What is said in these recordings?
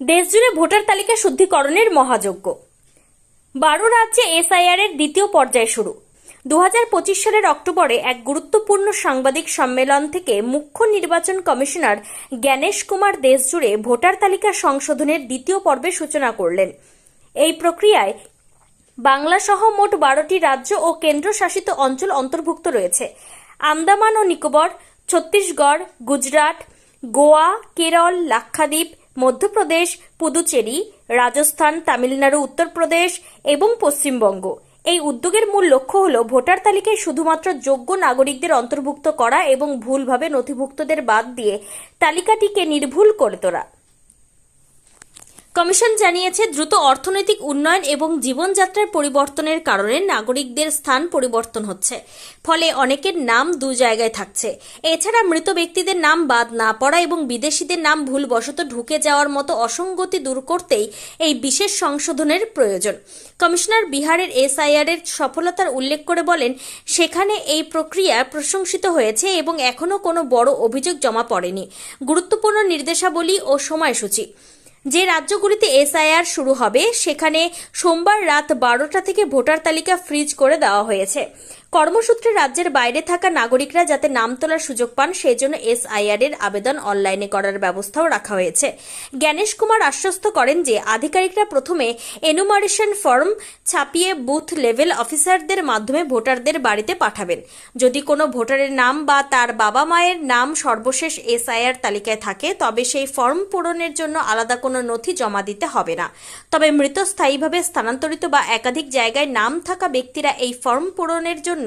দেশজুড়ে ভোটার তালিকা শুদ্ধিকরণের মহাযজ্ঞ। বারো রাজ্যে এসআইআর এর দ্বিতীয় পর্যায় শুরু। দু হাজার পঁচিশ সালের অক্টোবরে এক গুরুত্বপূর্ণ সাংবাদিক সম্মেলন থেকে মুখ্য নির্বাচন কমিশনার জ্ঞানেশ কুমার দেশজুড়ে ভোটার তালিকা সংশোধনের দ্বিতীয় পর্বে সূচনা করলেন। এই প্রক্রিয়ায় বাংলা সহ মোট বারোটি রাজ্য ও কেন্দ্রশাসিত অঞ্চল অন্তর্ভুক্ত রয়েছে। আন্দামান ও নিকোবর, ছত্তিশগড়, গুজরাট, গোয়া, কেরল, লাক্ষাদ্বীপ মধ্যপ্রদেশ, পুদুচেরি, রাজস্থান, তামিলনাড়ু, উত্তরপ্রদেশ এবং পশ্চিমবঙ্গ। এই উদ্যোগের মূল লক্ষ্য হল ভোটার তালিকায় শুধুমাত্র যোগ্য নাগরিকদের অন্তর্ভুক্ত করা এবং ভুলভাবে নথিভুক্তদের বাদ দিয়ে তালিকাটিকে নির্ভুল করে তোলা। কমিশন জানিয়েছে, দ্রুত অর্থনৈতিক উন্নয়ন এবং জীবনযাত্রার পরিবর্তনের কারণে নাগরিকদের স্থান পরিবর্তন হচ্ছে। ফলে অনেকের নাম দু জায়গায় থাকছে। এছাড়া মৃত ব্যক্তিদের নাম বাদ না পড়া এবং বিদেশিদের নাম ভুলবশত ঢুকে যাওয়ার মতো অসঙ্গতি দূর করতেই এই বিশেষ সংশোধনের প্রয়োজন। কমিশনার বিহারের এসআইআর এর সফলতার উল্লেখ করে বলেন, সেখানে এই প্রক্রিয়া প্রশংসিত হয়েছে এবং এখনও কোনো বড় অভিযোগ জমা পড়েনি। গুরুত্বপূর্ণ নির্দেশাবলী ও সময়সূচি। যে রাজ্যগুলিতে এসআইআর শুরু হবে, সেখানে সোমবার রাত বারোটা থেকে ভোটার তালিকা ফ্রিজ করে দেওয়া হয়েছে। কর্মসূত্রে রাজ্যের বাইরে থাকা নাগরিকরা যাতে নাম তোলার সুযোগ পান সেই জন্য এসআইআর এর আবেদন অনলাইনে করার ব্যবস্থাও রাখা হয়েছে। জ্ঞানেশ কুমার আশ্বস্ত করেন যে, আধিকারিকরা প্রথমে এনুমারেশন ফর্ম ছাপিয়ে বুথ লেভেল অফিসারদের মাধ্যমে ভোটারদের বাড়িতে পাঠাবেন। যদি কোনো ভোটারের নাম বা তার বাবা মায়ের নাম সর্বশেষ এসআইআর তালিকায় থাকে, তবে সেই ফর্ম পূরণের জন্য আলাদা কোনো নথি জমা দিতে হবে না। তবে মৃত স্থায়ীভাবে স্থানান্তরিত বা একাধিক জায়গায় নাম থাকা ব্যক্তিরা এই ফর্ম পূরণের জন্য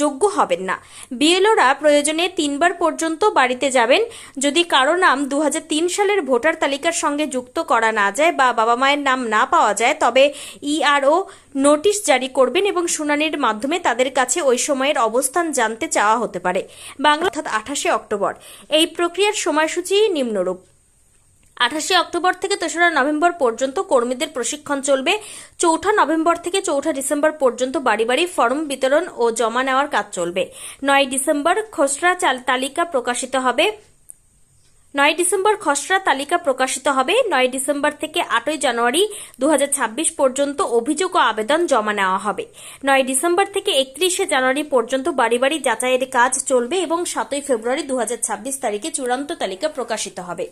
যোগ্য হবেন না। বিএলওরা প্রয়োজনে তিনবার পর্যন্ত বাড়িতে যাবেন। যদি কারও নাম দু হাজার তিন সালের ভোটার তালিকার সঙ্গে যুক্ত করা না যায় বা বাবা মায়ের নাম না পাওয়া যায়, তবে ইআরও নোটিশ জারি করবেন এবং শুনানির মাধ্যমে তাদের কাছে ওই সময়ের অবস্থান জানতে চাওয়া হতে পারে। বাংলা অর্থাৎ আঠাশে অক্টোবর। এই প্রক্রিয়ার সময়সূচি নিম্নরূপ। আঠাশে অক্টোবর থেকে তেসরা নভেম্বর পর্যন্ত কর্মীদের প্রশিক্ষণ চলবে। চৌঠা নভেম্বর থেকে চৌঠা ডিসেম্বর পর্যন্ত বাড়ি বাড়ি ফর্ম বিতরণ ও জমা নেওয়ার কাজ চলবে। নয় ডিসেম্বর খসড়া তালিকা প্রকাশিত হবে। নয় ডিসেম্বর খসড়া তালিকা প্রকাশিত হবে। নয় ডিসেম্বর থেকে আটই জানুয়ারি দু হাজার ছাব্বিশ পর্যন্ত অভিযোগ ও আবেদন জমা নেওয়া হবে। নয় ডিসেম্বর থেকে একত্রিশে জানুয়ারি পর্যন্ত বাড়ি বাড়ি যাচাইয়ের কাজ চলবে এবং সাতই ফেব্রুয়ারি দু হাজার ছাব্বিশ তারিখে চূড়ান্ত তালিকা প্রকাশিত হবে।